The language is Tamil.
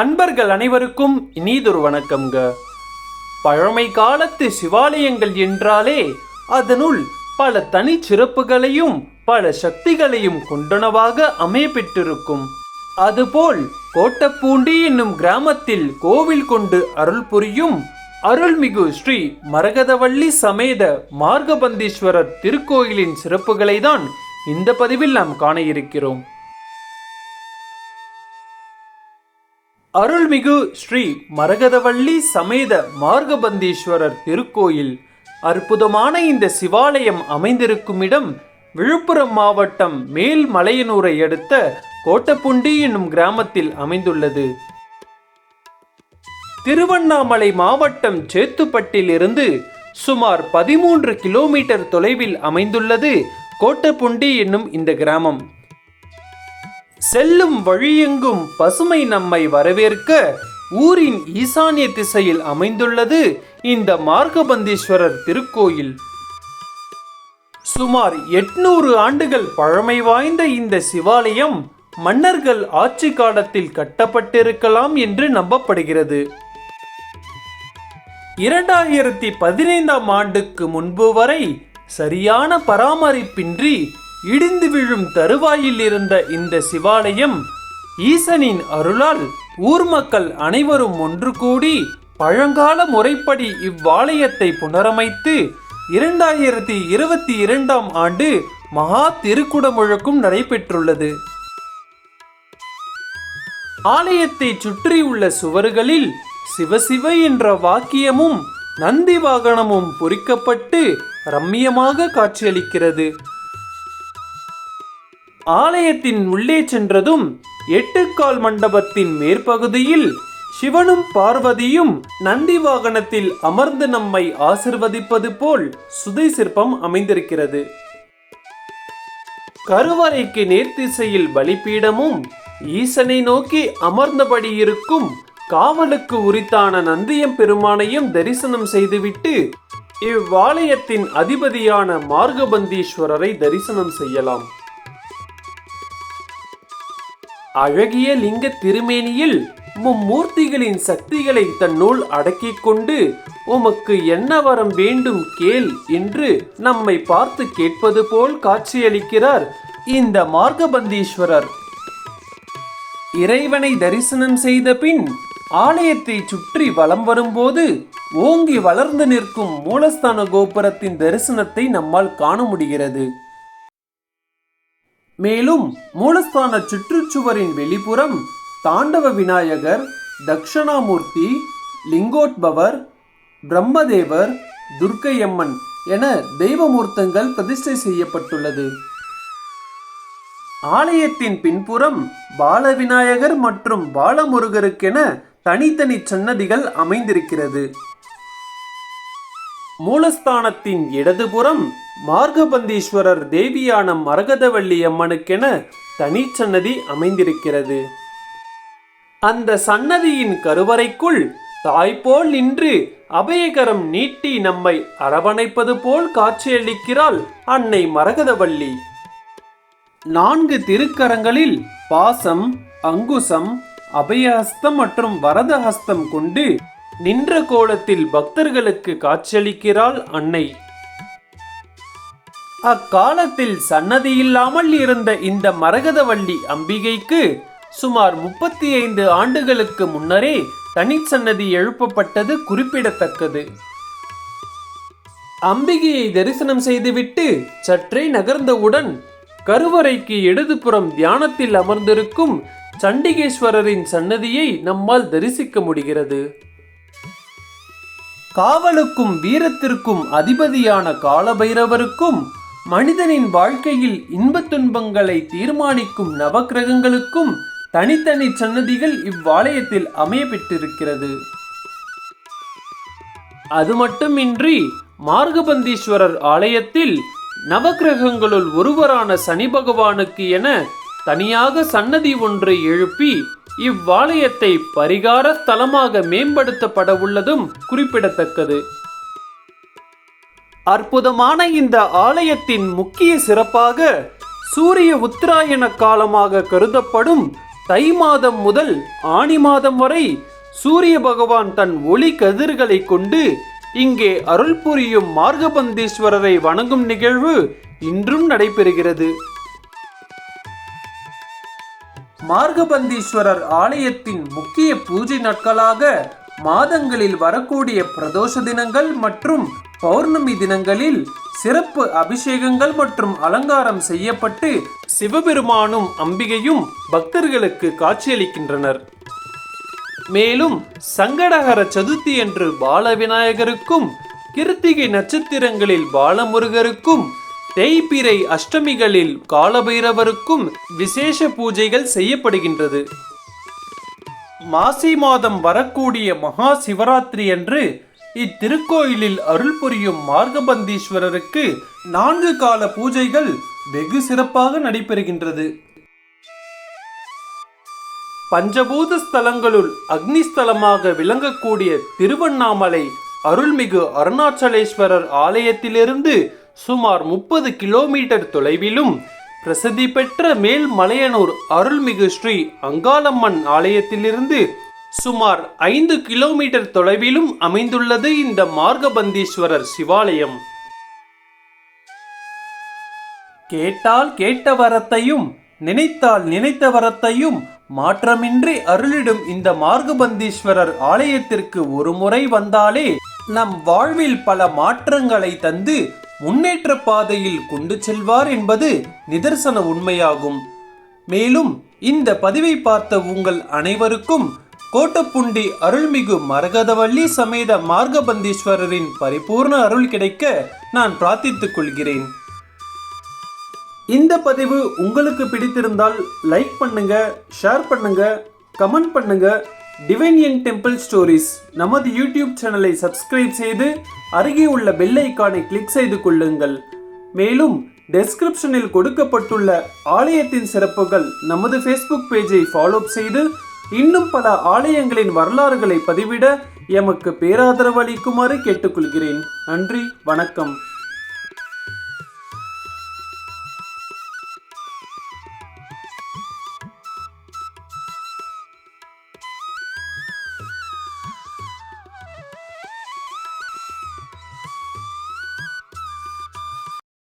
அன்பர்கள் அனைவருக்கும் இனிதொரு வணக்கம்ங்க. பழமை காலத்து சிவாலயங்கள் என்றாலே அதனுள் பல தனிச் சிறப்புகளையும் பல சக்திகளையும் கொண்டனவாக அமையப்பெற்றிருக்கும். அதுபோல் கோட்டப்பூண்டி என்னும் கிராமத்தில் கோவில் கொண்டு அருள் புரியும் அருள்மிகு ஸ்ரீ மரகதவள்ளி சமேத மார்கபந்தீஸ்வரர் திருக்கோயிலின் சிறப்புகளை தான் இந்த பதிவில் நாம் காண இருக்கிறோம். அருள்மிகு ஸ்ரீ மரகதவள்ளி சமேத மார்கபந்தீஸ்வரர் திருக்கோயில். அற்புதமான இந்த சிவாலயம் அமைந்திருக்கும் இடம் விழுப்புரம் மாவட்டம் மேல்மலையனூரை அடுத்த கோட்டப்புண்டி என்னும் கிராமத்தில் அமைந்துள்ளது. திருவண்ணாமலை மாவட்டம் சேத்துப்பட்டிலிருந்து சுமார் பதிமூன்று கிலோமீட்டர் தொலைவில் அமைந்துள்ளது கோட்டப்புண்டி என்னும் இந்த கிராமம். செல்லும் வழியெங்கும் பசுமை நம்மை வரவேற்க ஊரின் ஈசானிய திசையில் அமைந்துள்ளது இந்த மார்கபந்தீஸ்வரர் திருக்கோயில். சுமார் எட்நூறு ஆண்டுகள் பழமை வாய்ந்த இந்த சிவாலயம் மன்னர்கள் ஆட்சி காலத்தில் கட்டப்பட்டிருக்கலாம் என்று நம்பப்படுகிறது. இரண்டாயிரத்தி பதினைந்தாம் ஆண்டுக்கு முன்பு வரை சரியான பராமரிப்பின்றி இடிந்து விழும் தருவாயில் இருந்த இந்த சிவாலயம் ஈசனின் அருளால் ஊர் மக்கள் அனைவரும் ஒன்று கூடி பழங்கால முறைப்படி இவ்வாலயத்தை புனரமைத்து இரண்டாயிரத்தி இருபத்தி இரண்டாம் ஆண்டு மகா திருக்குடமுழக்கும் நடைபெற்றுள்ளது. ஆலயத்தை சுற்றியுள்ள சுவர்களில் சிவசிவ என்ற வாக்கியமும் நந்தி வாகனமும் பொறிக்கப்பட்டு ரம்மியமாக காட்சியளிக்கிறது. ஆலயத்தின் உள்ளே சென்றதும் எட்டுக்கால் மண்டபத்தின் மேற்பகுதியில் சிவனும் பார்வதியும் நந்தி வாகனத்தில் அமர்ந்து நம்மை ஆசிர்வதிப்பது போல் சுதை சிற்பம் அமைந்திருக்கிறது. கருவறைக்கு நேர்த்திசையில் பலிபீடமும் ஈசனை நோக்கி அமர்ந்தபடி இருக்கும் காவலுக்கு உரித்தான நந்தியம் பெருமானையும் தரிசனம் செய்துவிட்டு இவ்வாலயத்தின் அதிபதியான மார்கபந்தீஸ்வரரை தரிசனம் செய்யலாம். அழகிய லிங்க திருமேனியில் மும்மூர்த்திகளின் சக்திகளை தன்னுள் அடக்கிக் கொண்டு உமக்கு என்ன வரம் வேண்டும் கேள் என்று நம்மை பார்த்து கேட்பது போல் காட்சியளிக்கிறார் இந்த மார்கபந்தீஸ்வரர் இறைவனை தரிசனம் செய்த பின் ஆலயத்தை சுற்றி வலம் வரும்போது ஓங்கி வளர்ந்து நிற்கும் மூலஸ்தான கோபுரத்தின் தரிசனத்தை நம்மால் காண முடிகிறது. மேலும் மூலஸ்தான சுற்றுச்சுவரின் வெளிப்புறம் தாண்டவ விநாயகர் தக்ஷணாமூர்த்தி லிங்கோட்பவர் பிரம்மதேவர் துர்க்கையம்மன் என தெய்வமூர்த்தங்கள் பிரதிஷ்டை செய்யப்பட்டுள்ளது. ஆலயத்தின் பின்புறம் பாலவிநாயகர் மற்றும் பாலமுருகருக்கென தனித்தனி சன்னதிகள் அமைந்திருக்கிறது. மூலஸ்தானத்தின் இடதுபுறம் மார்கபந்தீஸ்வரர் தேவியான மரகதவள்ளி அம்மனுக்கென தனிச்சன்னதி அமைந்திருக்கிறது. அந்த சன்னதியின் கருவறைக்குள் தாய்போல் நின்று அபயகரம் நீட்டி நம்மை அரவணைப்பது போல் காட்சியளிக்கிறாள் அன்னை மரகதவள்ளி. நான்கு திருக்கரங்களில் பாசம் அங்குசம் அபயஹஸ்தம் மற்றும் வரதஹஸ்தம் கொண்டு நின்ற கோலத்தில் பக்தர்களுக்கு காட்சியளிக்கிறாள் அன்னை. அக்காலத்தில் சன்னதி இல்லாமல் இருந்த இந்த மரகதவள்ளி அம்பிகைக்கு சுமார் முப்பத்தி ஐந்து ஆண்டுகளுக்கு முன்னரே தனிச்சன்னதி எழுப்பப்பட்டது குறிப்பிடத்தக்கது. அம்பிகையை தரிசனம் செய்துவிட்டு சற்றே நகர்ந்தவுடன் கருவறைக்கு இடதுபுறம் தியானத்தில் அமர்ந்திருக்கும் சண்டிகேஸ்வரரின் சன்னதியை நம்மால் தரிசிக்க முடிகிறது. காவலுக்கும் வீரத்திற்கும் அதிபதியான காலபைரவருக்கும் மனிதனின் வாழ்க்கையில் இன்பத் துன்பங்களை தீர்மானிக்கும் நவக்கிரகங்களுக்கும் தனித்தனி சன்னதிகள் இவ்வாலயத்தில் அமையப்பெற்றிருக்கிறது. அது மட்டுமின்றி மார்கபந்தீஸ்வரர் ஆலயத்தில் நவக்கிரகங்களுள் ஒருவரான சனி பகவானுக்கு என தனியாக சன்னதி ஒன்றை எழுப்பி இவ்வாலயத்தை பரிகார ஸ்தலமாக மேம்படுத்தப்பட உள்ளதும் குறிப்பிடத்தக்கது. அற்புதமான இந்த ஆலயத்தின் முக்கிய சிறப்பாக சூரிய உத்தராயண காலமாக கருதப்படும் தை மாதம் முதல் ஆனி மாதம் வரை சூரிய பகவான் தன் ஒளி கதிர்களை கொண்டு இங்கே அருள் புரியும் மார்கபந்தீஸ்வரரை வணங்கும் நிகழ்வு இன்றும் நடைபெறுகிறது. மார்கபந்தீஸ்வரர் ஆலயத்தின் முக்கிய பூஜை நாட்களாக மாதங்களில் வரக்கூடிய பிரதோஷ தினங்கள் மற்றும் பௌர்ணமி தினங்களில் சிறப்பு அபிஷேகங்கள் மற்றும் அலங்காரம் செய்யப்பட்டு சிவபெருமானும் அம்பிகையும் பக்தர்களுக்கு காட்சியளிக்கின்றனர். மேலும் சங்கடகர சதுர்த்தி என்று பாலவிநாயகருக்கும் கிருத்திகை நட்சத்திரங்களில் பாலமுருகருக்கும் தேய்பிறை அஷ்டமிகளில் காலபைரவருக்கும் விசேஷ பூஜைகள் செய்யப்படுகின்றது. மாசி மாதம் வரக்கூடிய மகா சிவராத்திரி அன்று இத்திருக்கோயிலில் அருள் புரியும் மார்கபந்தீஸ்வரருக்கு நான்கு கால பூஜைகள் வெகு சிறப்பாக நடைபெறுகின்றது. பஞ்சபூத ஸ்தலங்களுள் அக்னி ஸ்தலமாக விளங்கக்கூடிய திருவண்ணாமலை அருள்மிகு அருணாச்சலேஸ்வரர் ஆலயத்திலிருந்து சுமார் முப்பது கிலோமீட்டர் தொலைவிலும் பிரசித்தி பெற்ற மேல்மலையனூர் அருள்மிகு ஸ்ரீ அங்காளம்மன் ஆலயத்திலிருந்து சுமார் ஐந்து கிலோமீட்டர் தொலைவிலும் அமைந்துள்ளது இந்த மார்கபந்தீஸ்வரர் சிவாலயம். கேட்டால் கேட்ட வரத்தையும் நினைத்தால் நினைத்த வரத்தையும் மாற்றமின்றி அருளிடும் இந்த மார்கபந்தீஸ்வரர் ஆலயத்திற்கு ஒரு முறை வந்தாலே நம் வாழ்வில் பல மாற்றங்களை தந்து முன்னேற்ற பாதையில் கொண்டு செல்வார் என்பது நிதர்சன உண்மையாகும். மேலும் இந்த பதிவை பார்த்த உங்கள் அனைவருக்கும் கோட்டப்புண்டி அருள்மிகு மரகதவள்ளி சமேத மார்கபந்தீஸ்வரரின் பரிபூர்ண அருள் கிடைக்க நான் பிரார்த்தித்துக் கொள்கிறேன். இந்த பதிவு உங்களுக்கு பிடித்திருந்தால் லைக் பண்ணுங்க ஷேர் பண்ணுங்க கமெண்ட் பண்ணுங்க டிவைனியன் டெம்பிள் ஸ்டோரிஸ் நமது யூடியூப் சேனலை சப்ஸ்கிரைப் செய்து அருகே உள்ள பெல் ஐக்கானை கிளிக் செய்து கொள்ளுங்கள். மேலும் டெஸ்கிரிப்ஷனில் கொடுக்கப்பட்டுள்ள ஆலயத்தின் சிறப்புகள் நமது ஃபேஸ்புக் பேஜை ஃபாலோ செய்து இன்னும் பல ஆலயங்களின் வரலாறுகளை பதிவிட எமக்கு பேராதரவு அளிக்குமாறு கேட்டுக்கொள்கிறேன். நன்றி வணக்கம்.